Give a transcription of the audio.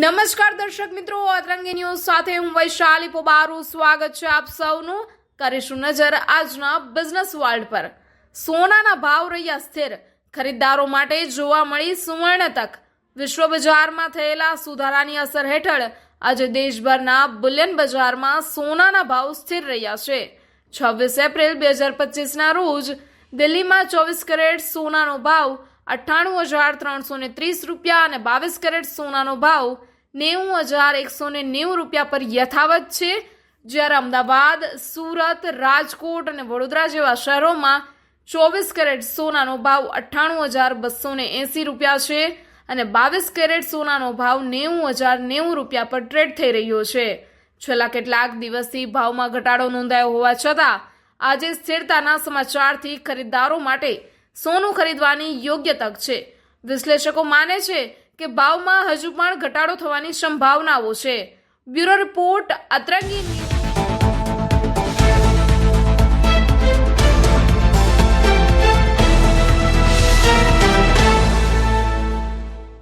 નમસ્કાર દર્શક મિત્રો, અતરંગી ન્યૂઝ સાથે હું વૈશાલી પોબારું. સ્વાગત છે આપ સૌનું. કરીશું નજર આજના બિઝનેસ વર્લ્ડ પર. સોનાના ભાવ રહ્યા સ્થિર. ખરીદદારો માટે જોવા મળી સુવર્ણ તક. વિશ્વ બજારમાં થયેલા સુધારાની અસર હેઠળ આજે દેશભરના બુલિયન બજારમાં સોનાના ભાવ સ્થિર રહ્યા છે. છવ્વીસ એપ્રિલ બે હજાર પચીસના રોજ દિલ્હીમાં ચોવીસ કેરેટ સોનાનો ભાવ અઠ્ઠાણું હજાર ત્રણસો ત્રીસ રૂપિયા અને બાવીસ કેરેટ સોનાનો ભાવ નેવું હજાર એકસો ને નેવું રૂપિયા પર યથાવત છે. જ્યારે અમદાવાદ, સુરત, રાજકોટ અને વડોદરા જેવા શહેરોમાં ચોવીસ કેરેટ સોનાનો ભાવ અઠ્ઠાણું હજાર બસો ને એંસી રૂપિયા છે અને બાવીસ કેરેટ સોનાનો ભાવ નેવું હજાર નેવું રૂપિયા પર ટ્રેડ થઈ રહ્યો છે. છેલ્લા કેટલાક દિવસથી ભાવમાં ઘટાડો નોંધાયો હોવા છતાં, આજે સ્થિરતાના સમાચારથી ખરીદદારો માટે સોનું ખરીદવાની યોગ્ય તક છે. વિશ્લેષકો માને છે કે ભાવમાં હજુ પણ ઘટાડો થવાની સંભાવનાઓ છે. Bureau report અતરંગી